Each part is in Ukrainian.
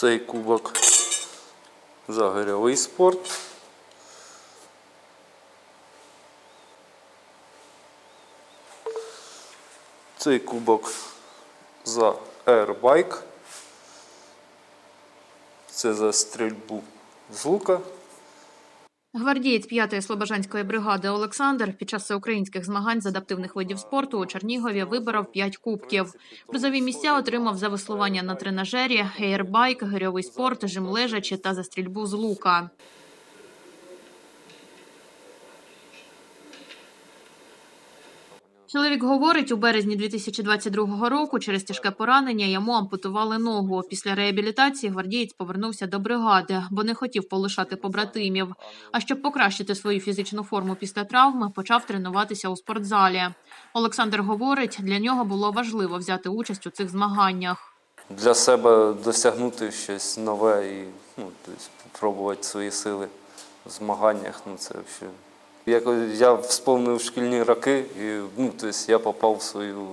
Цей кубок за гирьовий спорт. Цей кубок за Airbike. Це за стрільбу з лука. Гвардієць 5-ї Слобожанської бригади Олександр під час всеукраїнських змагань з адаптивних видів спорту у Чернігові виборов 5 кубків. Призові місця отримав за веслування на тренажері, ейрбайк, гирьовий спорт, жим лежачі та за стрільбу з лука. Чоловік говорить, у березні 2022 року через тяжке поранення йому ампутували ногу. Після реабілітації гвардієць повернувся до бригади, бо не хотів полишати побратимів. А щоб покращити свою фізичну форму після травми, почав тренуватися у спортзалі. Олександр говорить, для нього було важливо взяти участь у цих змаганнях. Для себе досягнути щось нове і ну, тобто, спробувати свої сили в змаганнях. Ну, це взагалі. Якось я вспомнив шкільні роки, і ну, тобто, я попав в свою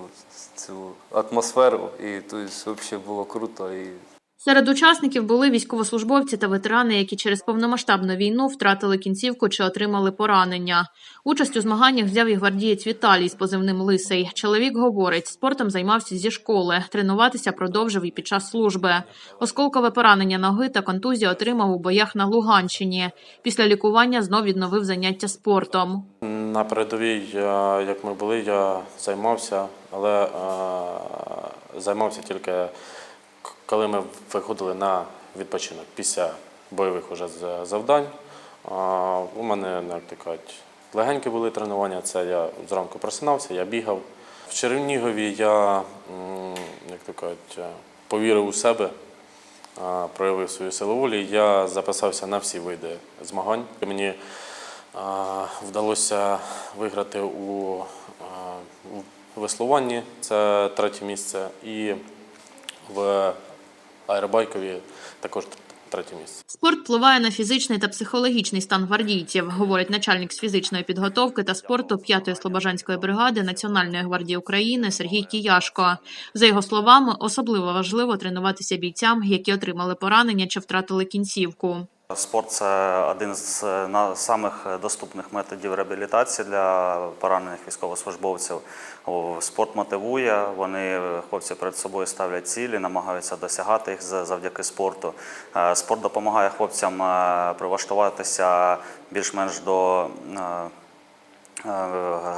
цю атмосферу, і тобто, взагалі було круто. І Серед учасників були військовослужбовці та ветерани, які через повномасштабну війну втратили кінцівку чи отримали поранення. Участь у змаганнях взяв і гвардієць Віталій з позивним Лисий. Чоловік говорить, спортом займався зі школи, тренуватися продовжив і під час служби. Осколкове поранення ноги та контузію отримав у боях на Луганщині. Після лікування знов відновив заняття спортом. На передовій, як ми були, я займався, але е, займався тільки коли ми виходили на відпочинок після бойових уже завдань. У мене, як то кажуть, легенькі були тренування. Це я зранку просинався, я бігав. В Чернігові я, як то кажуть, е, повірив у себе, проявив свою силу волі. Я записався на всі види змагань. Мені вдалося виграти у веслуванні, це третє місце, і в аеробайкові також третє місце. Спорт впливає на фізичний та психологічний стан гвардійців, говорить начальник з фізичної підготовки та спорту 5-ї Слобожанської бригади Національної гвардії України Сергій Кіяшко. За його словами, особливо важливо тренуватися бійцям, які отримали поранення чи втратили кінцівку. Спорт це один з е, самих доступних методів реабілітації для поранених військовослужбовців. Спорт мотивує, вони е, хлопці перед собою ставлять цілі, намагаються досягати їх завдяки спорту. Е, Спорт допомагає хлопцям прилаштуватися більш-менш до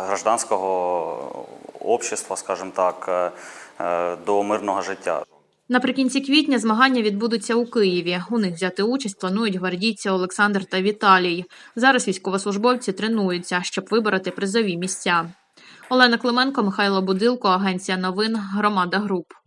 гражданського общества, скажімо так, до мирного життя. Наприкінці квітня змагання відбудуться у Києві. У них взяти участь планують гвардійці Олександр та Віталій. Зараз військовослужбовці тренуються, щоб вибороти призові місця. Олена Клименко, Михайло Будилко, Агенція новин, Громада Груп.